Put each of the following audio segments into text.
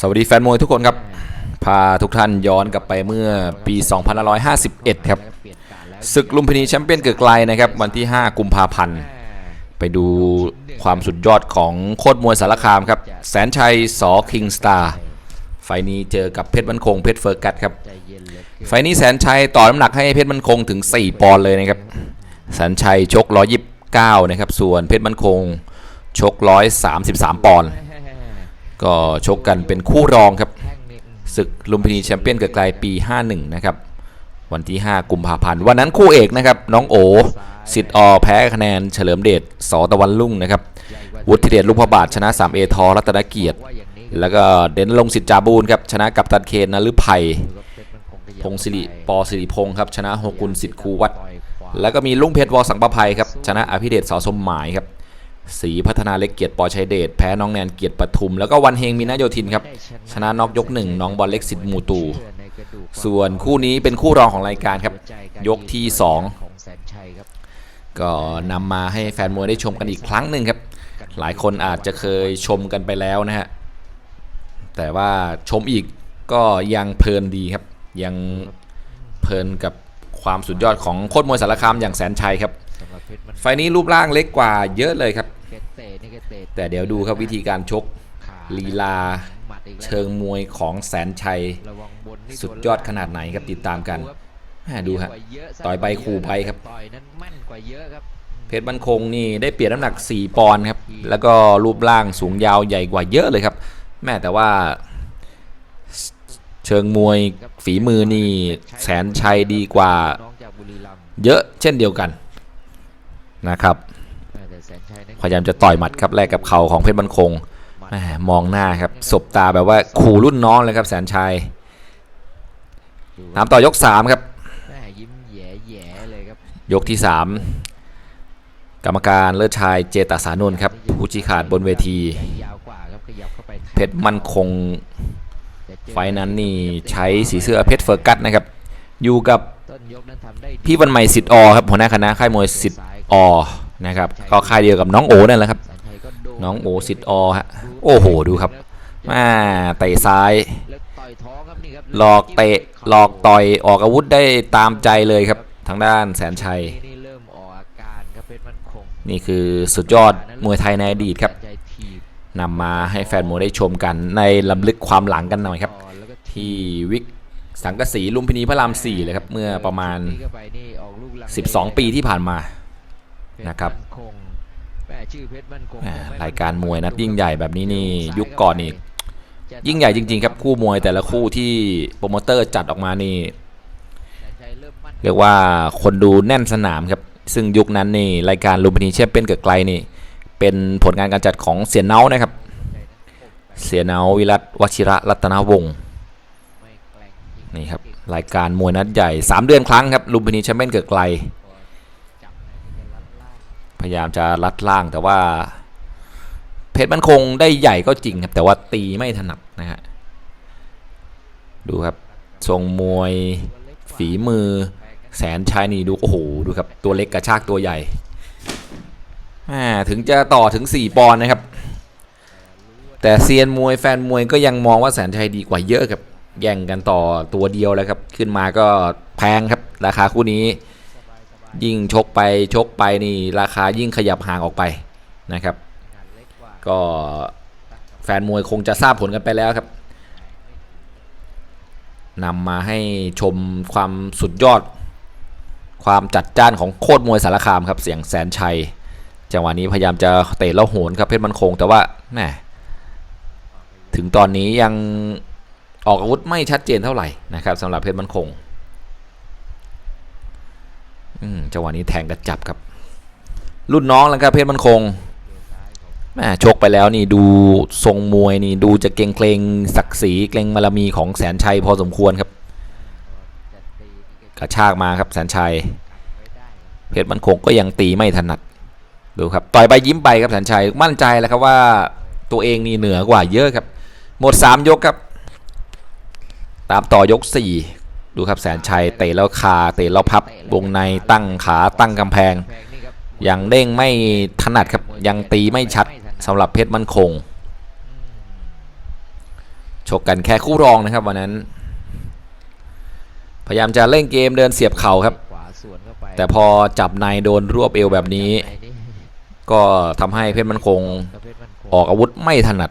สวัสดีแฟนมวยทุกคนครับ พาทุกท่านย้อนกลับไปเมื่อปี 2551 ครับศึกลุมพินีแชมเปี้ยนเกิดไกลนะครับ วันที่ 5 กุมภาพันธ์ ไปดูความสุดยอดของโคตรมวยสารคามครับ แสนชัยสอคิงสตาร์ไฟนี้เจอกับเพชรมันคงเพชรเฟอร์กัสครับ ไฟนี้แสนชัยต่อน้ำหนักให้เพชรมันคงถึง 4 ปอนด์เลยนะครับ แสนชัยชก 129 นะครับ ส่วนเพชรมันคงชก 133 ปอนด์ ก็ชกกันเป็นคู่รองครับศึกลุมพินีแชมเปี้ยนเกิดไกลปี 51 นะครับ วันที่ 5 กุมภาพันธ์ วันนั้นคู่เอกนะครับ น้องโอสิทธิ์อแพ้คะแนนเฉลิมเดชสตะวันลุ่งนะครับ วุฒิเดชลูกพบาทชนะ 3 เอทอรัตนเกียรติ แล้วก็เด่นลงสิทธิ์จาบูนครับ ชนะกับตันเคนนฤภัยพงศิริปอศิริพงศ์ครับ ชนะโฮกุลสิทธิ์คูวัด แล้วก็มีลุงเพชรวอสังประภัยครับ ชนะอภิเดชสอสมหมายครับ สีพัฒนาเล็กเกียรติปอชัยเดชแพ้น้องแนนเกียรติปทุม แล้วก็วันเฮงมีนาโยธินครับ ชนะน็อกยกหนึ่งน้องบอลเล็กสิทธิ์มูตู ส่วนคู่นี้เป็นคู่รองของรายการครับ ยกที่ 2 ก็นำมาให้แฟนมวยได้ชมกันอีกครั้งหนึ่งครับ หลายคนอาจจะเคยชมกันไปแล้วนะฮะ แต่ว่าชมอีกก็ยังเพลินดีครับ ยังเพลินกับความสุดยอดของโคตรมวยสารคามอย่างแสนชัยครับไฟล์นี้รูปร่างเล็กกว่าเยอะเลยครับ แต่เดี๋ยวดูครับวิธีการชกลีลา เชิงมวยของแสนชัย สุดยอดขนาดไหนครับติดตามกันแหม่ดูฮะต่อยไปขู่ไปครับต่อยนั้นมั่นกว่าเยอะครับเพชรบันคงนี่ได้เปลี่ยนน้ำหนัก 4 ปอนด์ครับ แล้วก็รูปร่างสูงยาวใหญ่กว่าเยอะเลยครับ แม่แต่ว่า เชิงมวยฝีมือนี่แสนชัยดีกว่าน้องจากบุรีรัมย์เยอะเช่นเดียวกันนะครับ พยายามจะต่อยหมัดครับแลกกับเข่าของเพชรบันคงแหม่มองหน้าครับสบตาแบบว่าขู่รุ่นน้องเลยครับแสนชัยตามต่อยก3ครับแม่ยิ้มแย่แย่ๆเลยครับยกที่3กรรมการเลิศชายเจตสานนท์ครับผู้ชี้ขาดบนเวทีใจยาวกว่าครับขยับเข้าไปแทงเพชรมั่นคงแต่เจอไฟล์นั้นนี่ใช้สีเสื้อเพชรเฟอร์กัสนะครับ อยู่กับต้นยกนั้นทำได้ดีพี่วันใหม่สิทธิ์อครับหัวหน้าคณะค่ายมวยสิทธิ์อ นะครับก็ค่ายเดียวกับน้องโอนั่นแหละครับแสนชัยก็โดนน้องโอสิทธิ์อฮะโอ้โหดูครับมาเตะซ้ายแล้วต่อยท้องครับนี่ครับหลอกเตะหลอกต่อยออกอาวุธได้ตามใจเลยครับ ทางด้านแสนชัย นี่เริ่มออกอาการครับเพชรมั่นคงนี่คือสุดยอดมวยไทยในอดีตครับแสนชัยถีบนำมาให้แฟนมวยได้ชมกันในลำลึกความหลังกันหน่อยครับก่อนแล้วก็ถีบที่วิกสังกะสีลุมพินีพระราม4เลยครับ เมื่อประมาณนี่เข้าไปนี่ออกลูกหลัง12 ปีที่ผ่านมา นะครับเพชมั่คงแม่ชื่อเพชรมั่นคงแหม่คงไรายการมวยนัดยิ่งใหญ่แบบนี้นี่ยุคก่อนนี่ยิ่งใหญ่จริง ๆ ครับคู่มวยแต่ละคู่ที่โปรโมเตอร์จัดออกมานี่เรียกว่าคนดูแน่นสนามครับซึ่งยุคนั้นนี่รายการลุมพินีแชมเปี้ยนเกิดไกลนี่เป็นผลงานการจัดของเสียเนานะครับ เสียเนาวิรัตวชิระรัตนวงศ์นี่ครับรายการมวยนัดใหญ่ 3 เดือนครั้งครับลุมพินีแชมเปี้ยนเกิดไกลพ ยายามจะลัดล่างแต่ว่า เพชรมันคงได้ใหญ่ก็จริงครับ แต่ว่าตีไม่ถนัดนะฮะดูครับทรงมวยฝีมือ แสนชัยนี่ดูโอ้โหดูครับตัวเล็กกระชากตัวใหญ่ถึงจะต่อถึง 4 ปอนด์นะครับ แต่เซียนมวยแฟนมวยก็ยังมองว่าแสนชัยดีกว่าเยอะครับแย่งกันต่อตัวเดียวแล้วครับ ขึ้นมาก็แพงครับ ราคาคู่นี้ ยิ่งชกไปชกไปนี่ราคายิ่งขยับห่างออกไปนะครับ ก็แฟนมวยคงจะทราบผลกันไปแล้วครับนำมาให้ชมความสุดยอด ความจัดจ้านของโคตรมวยสารคามครับเสียงแสนชัยจังหวะนี้พยายามจะเตะแล้วโหนครับเพชรมันคง แต่ว่าแหมถึงตอนนี้ยังออกอาวุธไม่ชัดเจนเท่าไหร่นะครับสำหรับเพชรมันคง จังหวะนี้แทงกระจับครับ รุ่นน้องแล้วครับเพชรมันคงแม่ชกไปแล้วนี่ดูทรงมวยนี่ดูจะเกรงเกรงศักดิ์ศรีเกรงบารมีของแสนชัยพอสมควรครับ กระชากมาครับแสนชัย เพชรมันคงก็ยังตีไม่ถนัดดูครับต่อยไปยิ้มไปครับแสนชัยมั่นใจแล้วครับว่าตัวเองนี่เหนือกว่าเยอะครับ หมด 3 ยกครับ ตามต่อยก 4 ดูครับแสนชัยเตะแล้วคาเตะแล้วพับวงในตั้งขาตั้งกำแพง ยังเด้งไม่ถนัดครับยังตีไม่ชัดสำหรับเพชรมั่นคง ชกกันแค่คู่รองนะครับวันนั้น พยายามจะเล่นเกมเดินเสียบเข่าครับ แต่พอจับในโดนรวบเอวแบบนี้ ก็ทำให้เพชรมันคงกับเพชรมั่นคงออกอาวุธไม่ถนัด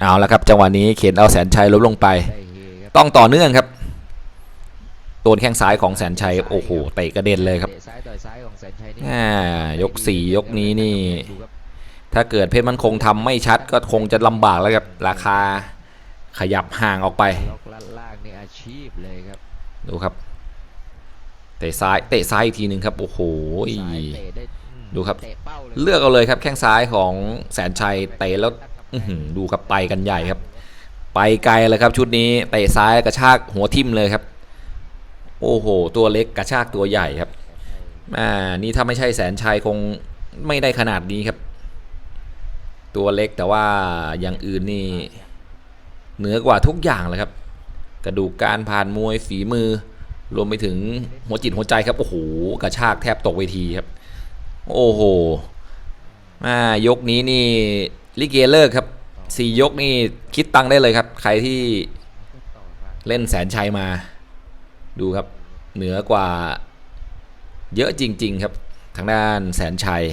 เอาละครับจังหวะนี้เข็นเอาแสนชัยล้มลงไป ต้องต่อเนื่องครับโดนแข้งซ้ายของแสนชัยโอ้โหเตะกระเด็นเลยครับตะซ้ายต่อยซ้ายของแสนชัยนี่อ่ายกสี่ยกนี้นี่ดูครับถ้าเกิดเพชรมันคงทำไม่ชัดก็คงจะลำบากแล้วครับราคาขยับห่างออกไปล็อกลัดล่างนี่อาชีพเลยครับดูครับเตะซ้ายเตะซ้ายอีกทีหนึ่งครับโอ้โหซ้ายเตะได้อืมดูครับเตะเป้าเลยเลือกเอาเลยครับแข้งซ้ายของแสนชัยเตะแล้วอื้อหือดูครับไปกันใหญ่ครับ ไปไกลเลยครับชุดนี้เตะซ้ายกระชากหัวทิ่มเลยครับ โอ้โห ตัวเล็กกระชากตัวใหญ่ครับอ่านี่ถ้าไม่ใช่แสนชัยคงไม่ได้ขนาดนี้ครับ ตัวเล็กแต่ว่าอย่างอื่นนี่เหนือกว่าทุกอย่างเลยครับ กระดูกการผ่านมวยฝีมือ รวมไปถึงหัวจิตหัวใจครับ โอ้โหกระชากแทบตกเวทีครับ โอ้โหอ่ายกนี้นี่ลิเกเลิกครับ สี่ยกนี่คิดตังค์ได้เลยครับ ใครที่เล่นแสนชัยมา ดูครับ เหนือกว่าเยอะจริง ๆ ครับ ทางด้านแสนชัย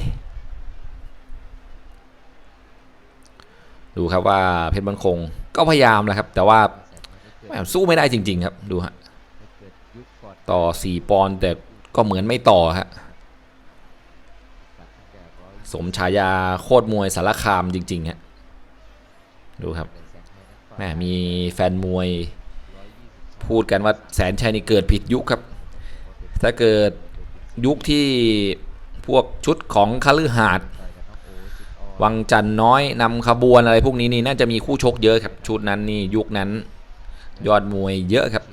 ดูครับว่าเพชรบันคงก็พยายามแล้วครับ แต่ว่าสู้ไม่ได้จริง ๆ ครับดูฮะต่อสี่ปอนด์แต่ก็เหมือนไม่ต่อฮะสมฉายาโคตรมวยสารคามจริง ๆ ฮะ ดูครับแสนชัยนั้นก่มีแฟนมวยพูดกันว่าแสนชัยนี่เกิดผิดยุคครับ ถ้าเกิดยุคที่พวกชุดของคฤหาสน์ต่อยกับน้องโอสิบออวังจันทร์น้อยนำขบวนอะไรพวกนี้นี่น่าจะมีคู่ชกเยอะครับ ชุดนั้นนี่ยุคนั้น ยอดมวยเยอะครับ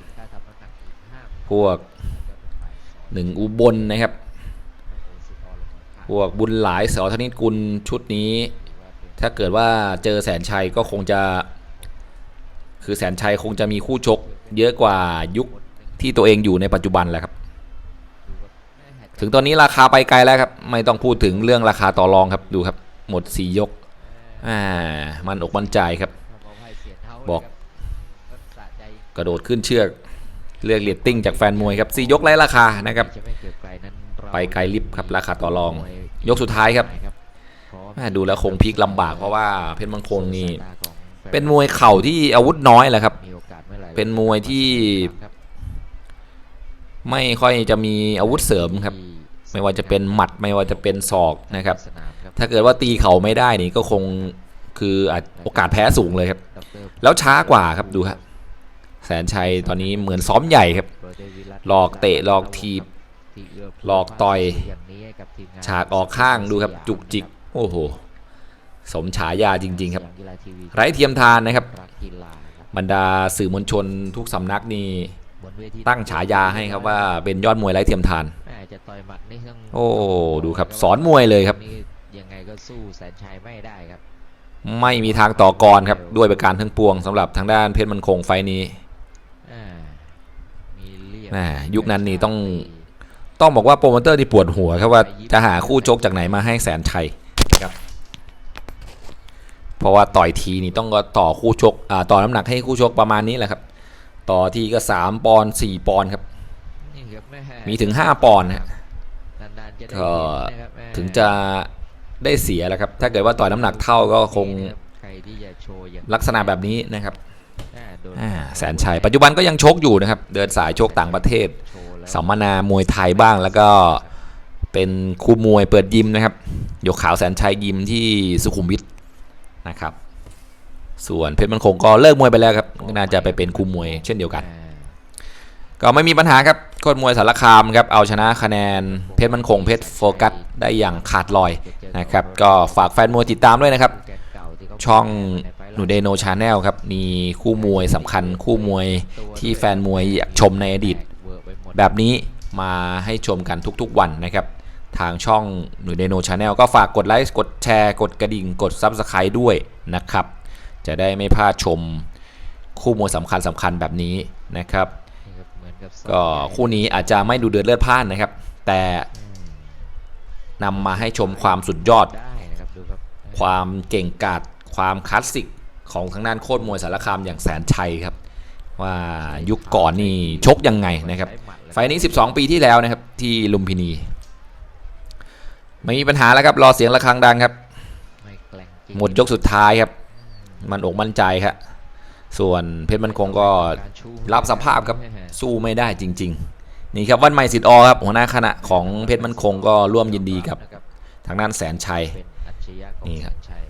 พวกหนึ่งอุบลนะครับ พวกบุญหลายเสอธนิตกุลชุดนี้ ถ้าเกิดว่าเจอแสนชัยก็คงจะ คือแสนชัยคงจะมีคู่ชก เยอะกว่ายุคที่ตัวเองอยู่ในปัจจุบันแหละครับ ถึงตอนนี้ราคาไปไกลแล้วครับ ไม่ต้องพูดถึงเรื่องราคาต่อรองครับดูครับ หมดสี่ยกอ่ามันอกมันใจครับ บอกให้เสียเท้าบอกนะครับก็สะใจกระโดดขึ้นเชือกเรียกเรตติ้งจากแฟนมวยครับสี่ยกไล่ราคานะครับ ไปไกลลิฟต์ครับราคาต่อรอง ยกสุดท้ายครับ แม่ดูแล้วคงพลิกลำบากเพราะว่าเพชรมังคงนี่เป็นมวยเข่าที่อาวุธน้อยแหละครับ เป็นมวยที่ ไม่ค่อยจะมีอาวุธเสริมครับ ไม่ว่าจะเป็นหมัดไม่ว่าจะเป็นศอกนะครับ ถ้าเกิดว่าตีเข่าไม่ได้นี่ก็คงคืออาจโอกาสแพ้สูงเลยครับ แล้วช้ากว่าครับดูครับแสนชัยตอนนี้เหมือนซ้อมใหญ่ครับ หลอกเตะหลอกถีบที่เอื้อเฟื้หลอกต่อย ฉากออกข้างดูครับจุกจิก โอ้โห สมฉายาจริง ๆ ครับสยามกีฬาทีวีไร้เทียมทานนะครับรักกีฬาครับ บรรดาสื่อมวลชนทุกสำนักนี่บนเวทีตั้งฉายาให้ครับว่าเป็นยอดมวยไร้เทียมทานแม่จะต่อยหมัดนี่ต้องโอ้ดูครับ สอนมวยเลยครับนี่ยังไงก็สู้แสนชัยไม่ได้ครับ ไม่มีทางต่อกรครับด้วยประการทั้งปวงสำหรับทางด้านเพชรมันคงไฟล์นี้อ่ามีเรียบแหม่ยุคนั้นนี่ต้องต้องบอกว่าโปรโมเตอร์ที่ปวดหัวครับว่าจะหาคู่ชกจากไหนมาให้แสนชัยนะครับ เพราะว่าต่อยทีนี่ต้องก็ต่อคู่ชกอ่าต่อน้ำหนักให้คู่ชกประมาณนี้แหละครับ ต่อทีก็3ปอนด์4ปอนด์ครับนี่ครับแม่มีถึง5ปอนด์นะฮะนานๆจะได้ก็เห็นนะครับแม่ถึงจะได้เสียแล้วครับ ถ้าเกิดว่าต่อยน้ำหนักเท่าก็คงใครที่จะโชว์อย่างลักษณะแบบนี้นะครับอ่าโดนอ่าแสนชัยปัจจุบันก็ยังชกอยู่นะครับ เดินสายชกต่างประเทศโชว์แล้วสัมมนามวยไทยบ้างแล้วก็เป็นคู่มวยเปิดยิมนะครับยกขาวแสนชัยยิมที่สุขุมวิท นะครับ ส่วนเพชรมันคงก็เลิกมวยไปแล้วครับน่าจะไปเป็นคู่มวยเช่นเดียวกันอ่าก็ไม่มีปัญหาครับโคตรมวยสารคามครับเอาชนะคะแนนเพชรมันคงเพชรโฟกัสได้อย่างขาดลอยนะครับ ก็ฝากแฟนมวยติดตามด้วยนะครับแกนเก่าที่เขาช่องในไฟล์หนูเดโนชาแนลครับมีคู่มวยสำคัญคู่มวยที่แฟนมวยอยากชมในอดีตเวอร์ไปหมดแบบนี้มาให้ชมกันทุกๆวันนะครับ ทางช่องหนูเดโนชาแนลก็ฝากกดไลค์กดแชร์ กดกระดิ่ง กด Subscribe ด้วยนะครับ จะได้ไม่พลาดชมคู่มวยสำคัญสำคัญแบบนี้นะครับนี่ครับเหมือนกับก็คู่นี้อาจจะไม่ดูเดือดเลือดพล่านนะครับ แต่นำมาให้ชมความสุดยอดได้นะครับดูครับความเก่งกาจความคลาสสิกของทางด้านโคตรมวยสารคามอย่างแสนชัยครับ ว่ายุคก่อนนี่ชกยังไงนะครับ ไฟล์นี้ 12 ปีที่แล้วนะครับที่ลุมพินี ไม่มีปัญหาแล้วครับรอเสียงระฆังดังครับไม่แกล้งจริงหมดยกสุดท้ายครับ มันอกมั่นใจครับส่วนเพชรมันคงก็การชูรับสภาพครับสู้ไม่ได้จริง ๆ นี่ครับวันใหม่สิทธิ์ออครับหัวหน้าคณะของเพชรมันคงก็ร่วมยินดีกับนะครับทางด้านแสนชัยเป็นอัจฉริยะของนี่ครับแสนชัย